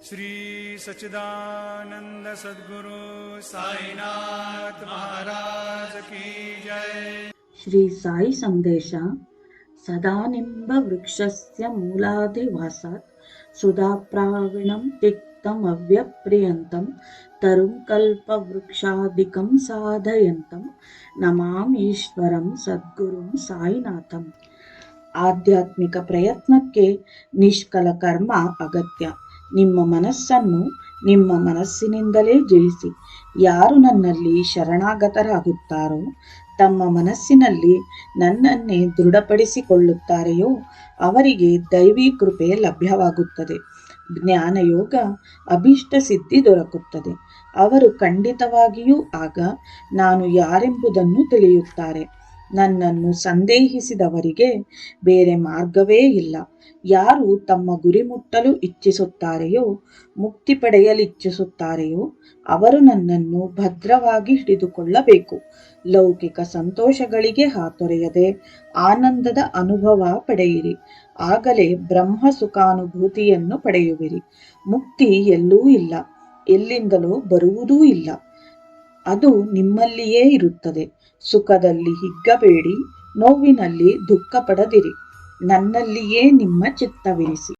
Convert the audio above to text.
श्री सच्चिदानंद सद्गुरु साईनाथ महाराज की जय ಶ್ರೀ ಸಾಯಿ ಸಂದೇಶ ಸದಾನಿಂಬ ವೃಕ್ಷಸ್ಯ ಮೂಲಾದಿವಾಸಾತ್ ಸುಧಾಪ್ರಾವಿಣಂ ತಿಕ್ತಂ ಅವ್ಯಪ್ರಿಯಂತಂ ತರುಂ ಕಲ್ಪವೃಕ್ಷಾದಿಕಂ ಸಾಧಯಂತಂ ನಮಾಮೀಶ್ವರಂ ಸದ್ಗುರುಂ ಸಾಯಿನಾಥಂ ಆಧ್ಯಾತ್ಮಿಕ ಪ್ರಯತ್ನಕ್ಕೆ ನಿಷ್ಕಲ ಕರ್ಮ ಅಗತ್ಯ ನಿಮ್ಮ ಮನಸ್ಸನ್ನು ನಿಮ್ಮ ಮನಸ್ಸಿನಿಂದಲೇ ಜಯಿಸಿ. ಯಾರು ನನ್ನಲ್ಲಿ ಶರಣಾಗತರಾಗುತ್ತಾರೋ, ತಮ್ಮ ಮನಸ್ಸಿನಲ್ಲಿ ನನ್ನನ್ನೇ ದೃಢಪಡಿಸಿಕೊಳ್ಳುತ್ತಾರೆಯೋ, ಅವರಿಗೆ ದೈವಿ ಕೃಪೆ ಲಭ್ಯವಾಗುತ್ತದೆ. ಜ್ಞಾನಯೋಗ ಅಭಿಷ್ಟ ಸಿದ್ಧಿ ದೊರಕುತ್ತದೆ. ಅವರು ಖಂಡಿತವಾಗಿಯೂ ಆಗ ನಾನು ಯಾರೆಂಬುದನ್ನು ತಿಳಿಯುತ್ತಾರೆ. ನನ್ನನ್ನು ಸಂದೇಹಿಸಿದವರಿಗೆ ಬೇರೆ ಮಾರ್ಗವೇ ಇಲ್ಲ. ಯಾರು ತಮ್ಮ ಗುರಿ ಮುಟ್ಟಲು ಇಚ್ಛಿಸುತ್ತಾರೆಯೋ, ಮುಕ್ತಿ ಪಡೆಯಲಿಚ್ಛಿಸುತ್ತಾರೆಯೋ ಅವರು ನನ್ನನ್ನು ಭದ್ರವಾಗಿ ಹಿಡಿದುಕೊಳ್ಳಬೇಕು. ಲೌಕಿಕ ಸಂತೋಷಗಳಿಗೆ ಹಾತೊರೆಯದೆ ಆನಂದದ ಅನುಭವ ಪಡೆಯಿರಿ. ಆಗಲೇ ಬ್ರಹ್ಮ ಸುಖಾನುಭೂತಿಯನ್ನು ಪಡೆಯುವಿರಿ. ಮುಕ್ತಿ ಎಲ್ಲೂ ಇಲ್ಲ. ಎಲ್ಲಿಂದಲೂ ಬರುವುದೂ ಇಲ್ಲ. ಅದು ನಿಮ್ಮಲ್ಲಿಯೇ ಇರುತ್ತದೆ. ಸುಖದಲ್ಲಿ ಹಿಗ್ಗಬೇಡಿ ನೋವಿನಲ್ಲಿ ದುಃಖ ಪಡದಿರಿ ನನ್ನಲ್ಲಿಯೇ ನಿಮ್ಮ ಚಿತ್ತವಿರಿಸಿ.